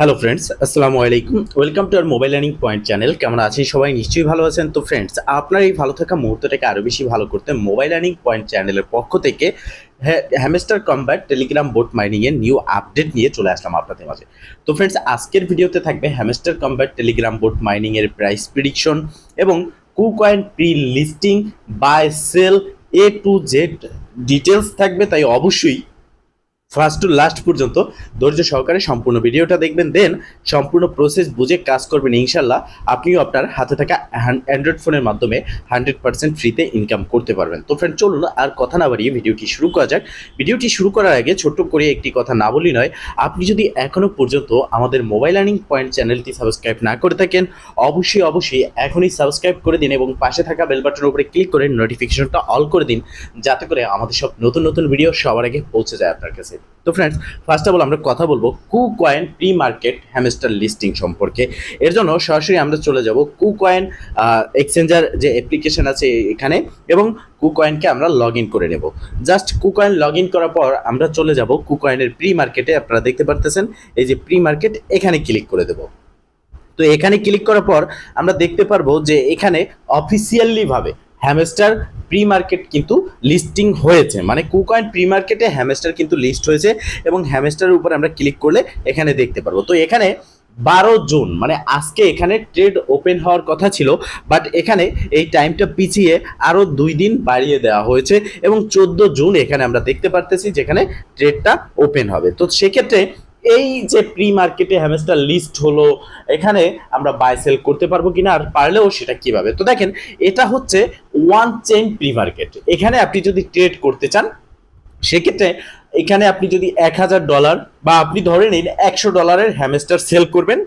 Hello friends আসসালামু আলাইকুম welcome to our mobile learning point channel কেমন আছেন সবাই? নিশ্চয়ই ভালো আছেন। তো ফ্রেন্ডস আপনার এই ভালো থাকা মুহূর্তটাকে আরও বেশি ভালো করতে মোবাইল লার্নিং পয়েন্ট চ্যানেলের পক্ষ থেকে Hamster Kombat Telegram bot mining এর নিউ আপডেট নিয়ে চলে আসলাম আপনাদের মাঝে। তো ফ্রেন্ডস আজকের ভিডিওতে থাকবে Hamster Kombat Telegram bot mining এর প্রাইস প্রিডিকশন এবং KuCoin pre listing buy sell A to Z details থাকবে। তাই অবশ্যই ফার্স্ট টু লাস্ট পর্যন্ত ধৈর্য সহকারে সম্পূর্ণ ভিডিওটা দেখবেন দেন সম্পূর্ণ প্রসেস বুঝে কাজ করবেন ইনশাল্লাহ আপনিও আপনার হাতে থাকা অ্যান্ড্রয়েড ফোনের মাধ্যমে হান্ড্রেড পার্সেন্ট ফ্রিতে ইনকাম করতে পারবেন। তো ফ্রেন্ড চলুন আর কথা না বাড়িয়ে ভিডিওটি শুরু করা যাক। ভিডিওটি শুরু করার আগে ছোট্ট করে একটি কথা না বলি নয়, আপনি যদি এখনও পর্যন্ত আমাদের মোবাইল আর্নিং পয়েন্ট চ্যানেলটি সাবস্ক্রাইব না করে থাকেন, অবশ্যই অবশ্যই এখনই সাবস্ক্রাইব করে দিন এবং পাশে থাকা বেল বাটনের উপরে ক্লিক করে নোটিফিকেশনটা অল করে দিন, যাতে করে আমাদের সব নতুন নতুন ভিডিও সবার আগে পৌঁছে যায় আপনার কাছে। তো ফ্রেন্ডস ফার্স্ট অফ অল আমরা কথা বলব KuCoin pre market Hamster listing সম্পর্কে। এর জন্য সরাসরি আমরা চলে যাব কু কয়েন এক্সচেঞ্জার যে অ্যাপ্লিকেশন আছে এখানে এবং কু কয়েনকে আমরা লগ ইন করে নেব। জাস্ট কু কয়েন লগ ইন করার পর আমরা চলে যাব কু কয়েনের প্রি মার্কেটে আপনারা দেখতে পারতেছেন, এই যে প্রি মার্কেট এখানে ক্লিক করে দেবো। তো এখানে ক্লিক করার পর আমরা দেখতে পারব যে এখানে অফিসিয়ালি ভাবে হ্যামস্টার প্রি মার্কেট কিন্তু লিস্টিং হয়েছে। মানে কুকয়েন প্রি মার্কেটে হ্যামস্টার কিন্তু লিস্ট হয়েছে এবং হ্যামস্টারের উপর আমরা ক্লিক করলে এখানে দেখতে পারব। তো এখানে বারো জুন মানে আজকে এখানে ট্রেড ওপেন হওয়ার কথা ছিল বাট এখানে এই টাইমটা পিছিয়ে আরও দুই দিন বাড়িয়ে দেওয়া হয়েছে এবং চোদ্দ জুন এখানে আমরা দেখতে পারতেছি যেখানে ট্রেডটা ওপেন হবে। তো সেক্ষেত্রে এই যে প্রি মার্কেটে হ্যামেস্টার লিস্ট হলো, এখানে আমরা বাই সেল করতে পারব কিনা আর পারলেও সেটা কীভাবে? তো দেখেন, এটা হচ্ছে ওয়ান চেইন প্রি মার্কেট এখানে আপনি যদি ট্রেড করতে চান, সেক্ষেত্রে এখানে আপনি যদি এক হাজার ডলার বা আপনি ধরে নিন একশো ডলারের হ্যামেস্টার সেল করবেন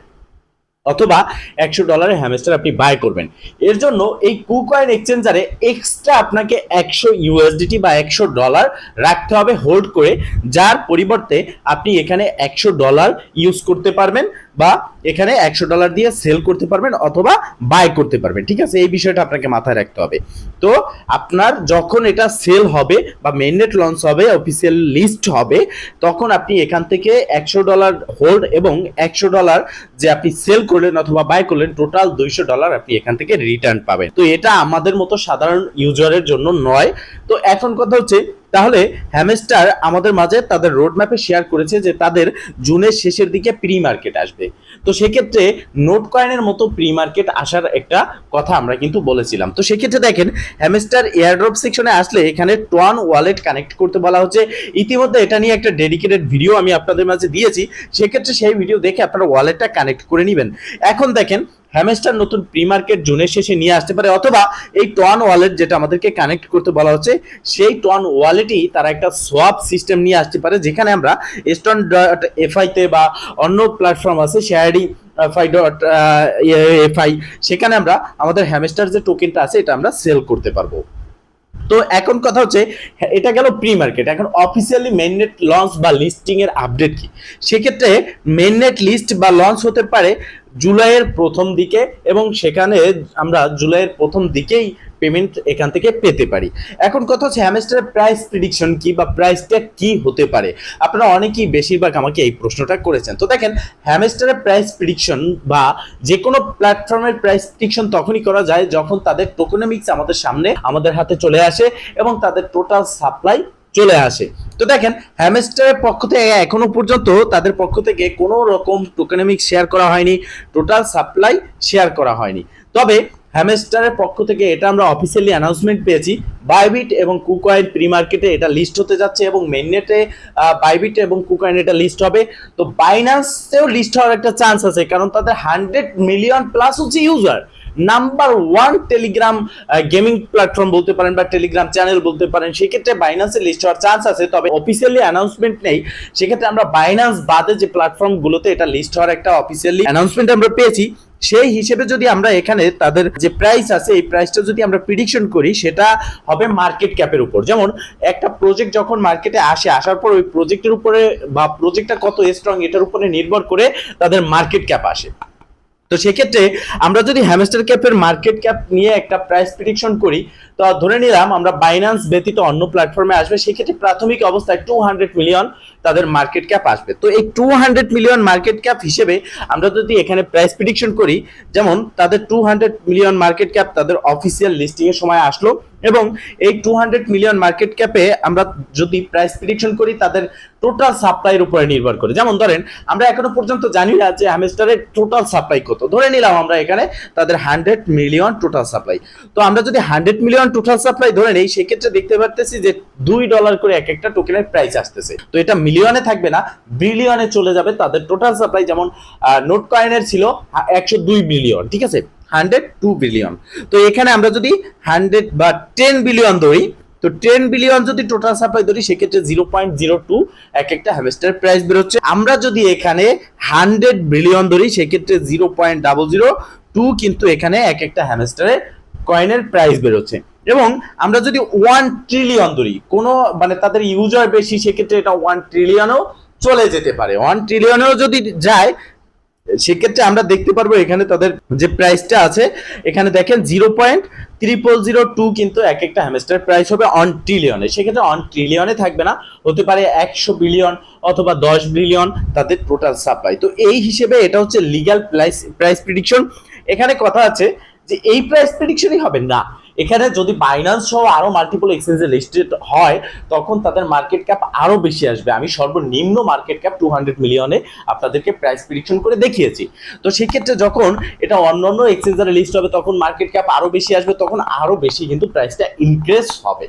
অথবা একশো ডলারের হ্যামেস্টার আপনি বাই করবেন। এর জন্য এই কুকয়েন এক্সচেঞ্জারে এক্সট্রা আপনাকে একশো ইউএসডিটি বা একশো ডলার রাখতে হবে হোল্ড করে। যার পরিবর্তে আপনি এখানে একশো ডলার ইউজ করতে পারবেন। বা এখানে একশো ডলার দিয়ে সেল করতে পারবেন অথবা বাই করতে পারবেন। ঠিক আছে? এই বিষয়টা আপনাকে মাথায় রাখতে হবে। তো আপনার যখন এটা সেল হবে বা মেননেট লঞ্চ হবে অফিসিয়াল লিস্ট হবে, তখন আপনি এখান থেকে একশো ডলার হোল্ড এবং একশো ডলার যে আপনি সেল করলেন অথবা বাই করলেন টোটাল দুইশো ডলার আপনি এখান থেকে রিটার্ন পাবেন। তো এটা আমাদের মতো সাধারণ ইউজারের জন্য নয়। তো এখন কথা হচ্ছে তাহলে হ্যামেস্টার আমাদের মাঝে তাদের রোড ম্যাপে শেয়ার করেছে যে তাদের জুনের শেষের দিকে প্রি মার্কেট আসবে। তো সেক্ষেত্রে নোট কয়েনের মতো প্রি মার্কেট আসার একটা কথা আমরা কিন্তু বলেছিলাম। তো সেক্ষেত্রে দেখেন হ্যামেস্টার এয়ারড্রপ সেকশনে আসলে এখানে টোয়ান ওয়ালেট কানেক্ট করতে বলা হচ্ছে। ইতিমধ্যে এটা নিয়ে একটা ডেডিকেটেড ভিডিও আমি আপনাদের মাঝে দিয়েছি। সেক্ষেত্রে সেই ভিডিও দেখে আপনারা ওয়ালেটটা কানেক্ট করে নেবেন। এখন দেখেন হ্যামেস্টার নতুন প্রি মার্কেট জুনের শেষে নিয়ে আসতে পারে, অথবা এই টন ওয়ালেট যেটা আমাদেরকে কানেক্ট করতে বলা হচ্ছে, সেই টন ওয়ালেটই তারা একটা সোয়াপ সিস্টেম নিয়ে আসতে পারে, যেখানে আমরা স্টন ডট এফআইতে বা অন্য প্ল্যাটফর্ম আছে শেয়ারি এফআই ডট এফআই সেখানে আমরা আমাদের হ্যামেস্টার যে টোকেনটা আছে, এটা আমরা সেল করতে পারব। তো এখন কথা হচ্ছে, এটা গেল প্রি মার্কেট এখন অফিসিয়ালি মেননেট লঞ্চ বা লিস্টিং এর আপডেট কি? সেক্ষেত্রে মেননেট লিস্ট বা লঞ্চ হতে পারে জুলাইয়ের প্রথম দিকে এবং সেখানে আমরা জুলাইয়ের প্রথম দিকেই পেমেন্ট এখান থেকে পেতে পারি। এখন কথা হচ্ছে হ্যামেস্টারের প্রাইস প্রিডিকশন কি বা প্রাইসটা কি হতে পারে? আপনারা অনেকেই বেশিরভাগ আমাকে এই প্রশ্নটা করেছেন। তো দেখেন হ্যামেস্টারের প্রাইস প্রিডিকশন বা যে কোনো প্ল্যাটফর্মের প্রাইস প্রিডিকশন তখনই করা যায় যখন তাদের টোকোনমিক্স আমাদের সামনে আমাদের হাতে চলে আসে এবং তাদের টোটাল সাপ্লাই চলে আসে। তো দেখেন হ্যামেস্টারের পক্ষ থেকে এখনও পর্যন্ত তাদের পক্ষ থেকে কোনো রকম টোকেনমিক শেয়ার করা হয়নি টোটাল সাপ্লাই শেয়ার করা হয়নি। তবে হ্যামেস্টারের পক্ষ থেকে এটা আমরা অফিসিয়ালি অ্যানাউন্সমেন্ট পেয়েছি। বাইবিট এবং কুকয়েন প্রি মার্কেটে এটা লিস্ট হতে যাচ্ছে এবং মেননেটে বাইবিট এবং কুকয়েন এটা লিস্ট হবে। তো বাইন্যান্সেও লিস্ট হওয়ার একটা চান্স আছে, কারণ তাদের হান্ড্রেড মিলিয়ন প্লাস হচ্ছে user number one Telegram gaming platform বলতে পারেন বা টেলিগ্রাম চ্যানেল বলতে পারেন, সেক্ষেত্রে বাইন্যান্সে লিস্ট হওয়ার চান্স আছে। তবে অফিসিয়ালি অ্যানাউন্সমেন্ট নেই। সেক্ষেত্রে আমরা বাইন্যান্স বাদে যে প্ল্যাটফর্মগুলোতে এটা লিস্ট হওয়ার একটা অফিসিয়ালি অ্যানাউন্সমেন্ট আমরা পেয়েছি, সেই হিসেবে যদি আমরা এখানে তাদের যে প্রাইস আছে, এই প্রাইসটা যদি আমরা প্রিডিকশন করি, সেটা হবে মার্কেট ক্যাপের উপর। যেমন, একটা প্রজেক্ট যখন মার্কেটে আসে, আসার পর ওই প্রজেক্টের উপরে বা প্রজেক্টটা কত স্ট্রং এটার উপরে নির্ভর করে তাদের মার্কেট ক্যাপ আসে। তো সেক্ষেত্রে আমরা যদি হ্যামস্টার ক্যাপের মার্কেট ক্যাপ নিয়ে একটা প্রাইস প্রিডিকশন করি, তো ধরে নিলাম আমরা বাইন্যান্স ব্যতীত অন্য প্ল্যাটফর্মে আসবে, সেক্ষেত্রে প্রাথমিক অবস্থায় টু হান্ড্রেড মিলিয়ন তাদের মার্কেট ক্যাপ আসবে। তো এই two hundred million market cap হিসেবে আমরা যদি এখানে প্রাইস প্রিডিকশন করি, যেমন তাদের two hundred million market cap তাদের অফিসিয়াল লিস্টিং এর সময় আসলো এবং এই টু হান্ড্রেড মিলিয়ন মার্কেট ক্যাপে আমরা যদি প্রাইস প্রিডিকশন করি, তাদের টোটাল সাপ্লাইয়ের উপরে নির্ভর করে। যেমন ধরেন, আমরা এখনও পর্যন্ত জানি না যে হ্যামস্টারের টোটাল সাপ্লাই কত। ধরে নিলাম আমরা এখানে তাদের হান্ড্রেড মিলিয়ন টোটাল সাপ্লাই তো আমরা যদি হান্ড্রেড মিলিয়ন টোটাল সাপ্লাই ধরে নেই, সেক্ষেত্রে দেখতে পারতেছি যে দুই ডলার করে এক একটা টোকেনের প্রাইস আসতেছে। তো এটা মিলিয়নে থাকবে না, বিলিয়নে চলে যাবে তাদের টোটাল সাপ্লাই যেমন নোট কয়েনের ছিল একশো দুই বিলিয়ন ঠিক আছে? হান্ড্রেড টু বিলিয়ন তো এখানে আমরা যদি হান্ড্রেড বা টেন বিলিয়ন ধরি, তো টেন বিলিয়ন যদি টোটাল সাপ্লাই ধরি, সেক্ষেত্রে জিরো পয়েন্ট জিরো টু এক একটা হ্যাভেস্টার প্রাইস বেরোচ্ছে। আমরা যদি এখানে হান্ড্রেড বিলিয়ন ধরি, সেক্ষেত্রে zero point double zero two কিন্তু এখানে এক একটা হ্যাভেস্টারের কয়েনের প্রাইস বেরোচ্ছে। এবং আমরা যদি ওয়ান ট্রিলিয়ন ধরি, কোনো মানে তাদের ইউজার বেশি, সেক্ষেত্রে এটা ওয়ান ট্রিলিয়নও চলে যেতে পারে। ওয়ান ট্রিলিয়নেও যদি যায়, সেক্ষেত্রে আমরা দেখতে পারব এখানে তাদের যে প্রাইসটা আছে, এখানে দেখেন zero point triple zero two কিন্তু এক একটা হ্যামস্টার প্রাইস হবে অন ট্রিলিয়নে সেক্ষেত্রে অন ট্রিলিয়নে থাকবে না, হতে পারে একশো বিলিয়ন অথবা দশ বিলিয়ন তাদের টোটাল সাপ্লাই তো এই হিসেবে এটা হচ্ছে লিগ্যাল প্রাইস প্রাইস প্রিডিকশন এখানে কথা আছে যে এই প্রাইস প্রিডিকশনই হবে না। এখানে যদি বাইন্যান্স সহ আরও মাল্টিপল এক্সচেঞ্জে লিস্টেড হয়, তখন তাদের মার্কেট ক্যাপ আরও বেশি আসবে। আমি সর্বনিম্ন মার্কেট ক্যাপ টু হান্ড্রেড মিলিয়নে আপনাদেরকে প্রাইস প্রিডিকশন করে দেখিয়েছি। তো সেক্ষেত্রে যখন এটা অন্য অন্য এক্সচেঞ্জারে লিস্ট হবে, তখন মার্কেট ক্যাপ আরও বেশি আসবে, তখন আরও বেশি কিন্তু প্রাইসটা ইনক্রিজ হবে।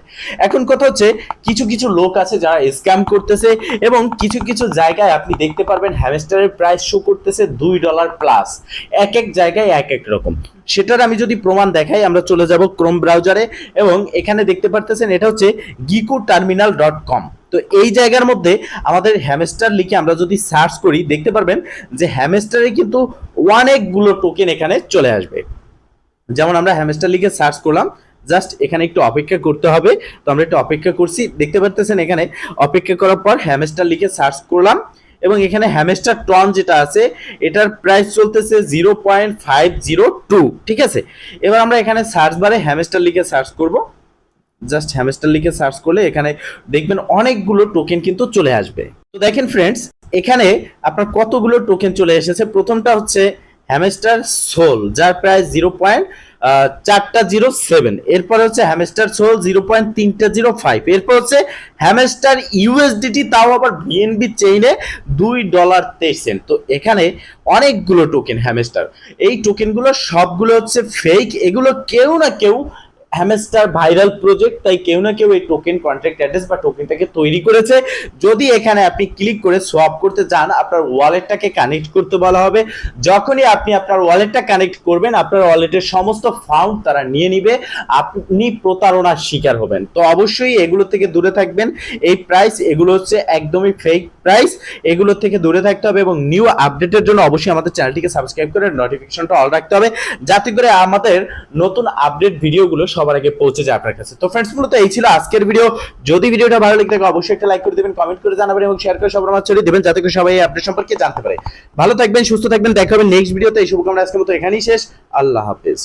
এখন কথা হচ্ছে, কিছু কিছু লোক আছে যারা স্ক্যাম করতেছে এবং কিছু কিছু জায়গায় আপনি দেখতে পারবেন হ্যামস্টারের প্রাইস শো করতেছে দুই ডলার প্লাস এক এক জায়গায় এক এক রকম। সেটার আমি যদি প্রমাণ দেখাই, আমরা চলে যাব ক্রোম ব্রাউজারে এবং এখানে দেখতে পারতেছেন এটা হচ্ছে গিকু টার্মিনাল ডট কম তো এই জায়গার মধ্যে আমাদের হ্যামেস্টার লিখে আমরা যদি সার্চ করি, দেখতে পারবেন যে হ্যামেস্টারে কিন্তু অনেকগুলো টোকেন এখানে চলে আসবে। যেমন আমরা হ্যামস্টার লিখে সার্চ করলাম জাস্ট এখানে একটু অপেক্ষা করতে হবে। তো আমরা একটু অপেক্ষা করছি, দেখতে পারতেছেন এখানে অপেক্ষা করার পর হ্যামেস্টার লিখে সার্চ করলাম। এবং এখানে হ্যামেস্টার টন যেটা আছে, এটার প্রাইস চলতেছে zero point five zero two ঠিক আছে? এবার আমরা এখানে সার্চ বারে হ্যামেস্টার লিখে সার্চ করব। জাস্ট হ্যামেস্টার লিখে সার্চ করলে এখানে দেখবেন অনেকগুলো টোকেন কিন্তু চলে আসবে। তো দেখেন ফ্রেন্ডস এখানে আপনার কতগুলো টোকেন চলে এসেছে? প্রথমটা হচ্ছে হ্যামস্টার সোল যার প্রায় জিরো পয়েন্ট চারটা জিরো সেভেন এরপর হচ্ছে হ্যামেস্টার সোল জিরো পয়েন্ট তিনটা জিরো ফাইভ এরপর হচ্ছে হ্যামেস্টার ইউএসডিটি তাও আবার বিএনবি চেইনে দুই ডলার তেইশ সেন্ট তো এখানে অনেকগুলো টোকেন হ্যামেস্টার এই টোকেনগুলো সবগুলো হচ্ছে ফেক এগুলো কেউ না কেউ হ্যামস্টার ভাইরাল প্রজেক্ট তাই কেউ না কেউ এই টোকেন কন্ট্রাক্ট অ্যাড্রেস বা টোকেনটাকে তৈরি করেছে। যদি এখানে আপনি ক্লিক করে সোয়াপ করতে চান, আপনার ওয়ালেটটাকে কানেক্ট করতে বলা হবে। যখনই আপনি আপনার ওয়ালেটটা কানেক্ট করবেন, আপনার ওয়ালেটের সমস্ত ফাউন্ড তারা নিয়ে নিবে। আপনি প্রতারণার শিকার হবেন। তো অবশ্যই এগুলো থেকে দূরে থাকবেন। এই প্রাইস এগুলো হচ্ছে একদমই ফেক প্রাইস এগুলো থেকে দূরে থাকতে হবে এবং নিউ আপডেটের জন্য অবশ্যই আমাদের চ্যানেলটিকে সাবস্ক্রাইব করে নোটিফিকেশনটা অল রাখতে হবে, যাতে করে আমাদের নতুন আপডেট ভিডিওগুলো সবার আগে পৌঁছে যায় আপনার কাছে। তো ফ্রেন্ডস মূলত এই ছিল আজকের ভিডিও যদি ভিডিওটা ভালো লেগে থাকে, অবশ্যই একটা লাইক করে দেবেন কমেন্ট করে জানাবেন এবং শেয়ার করে সবার মাঝে ছড়িয়ে দেবেন, যাতে করে সবাই এই আপডেট সম্পর্কে জানতে পারে। ভালো থাকবেন, সুস্থ থাকবেন, দেখা হবে নেক্সট ভিডিওতে এই শুভকামনা আজকের মতো এখানেই শেষ। আল্লাহ হাফেজ।